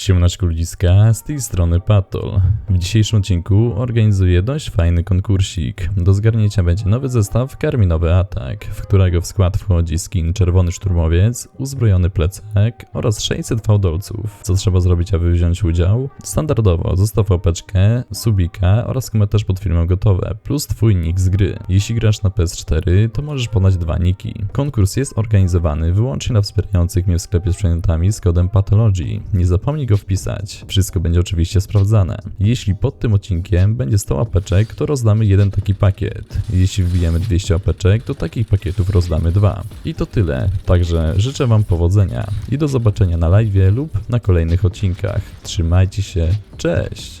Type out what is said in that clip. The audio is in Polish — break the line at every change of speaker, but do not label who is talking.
Siemaneczko ludziska, z tej strony Patol. W dzisiejszym odcinku organizuję dość fajny konkursik. Do zgarnięcia będzie nowy zestaw Karminowy Atak, w którego w skład wchodzi skin Czerwony Szturmowiec, uzbrojony plecak oraz 600 fałdolców. Co trzeba zrobić, aby wziąć udział? Standardowo zostaw łapeczkę, subika oraz komentarz pod filmem gotowe, plus twój nick z gry. Jeśli grasz na PS4, to możesz podać dwa niki. Konkurs jest organizowany wyłącznie dla wspierających mnie w sklepie z przedmiotami z kodem Pathology. Nie zapomnij go wpisać. Wszystko będzie oczywiście sprawdzane. Jeśli pod tym odcinkiem będzie 100 łapeczek, to rozdamy jeden taki pakiet. Jeśli wbijemy 200 łapeczek, to takich pakietów rozdamy dwa. I to tyle. Także życzę Wam powodzenia i do zobaczenia na live lub na kolejnych odcinkach. Trzymajcie się. Cześć!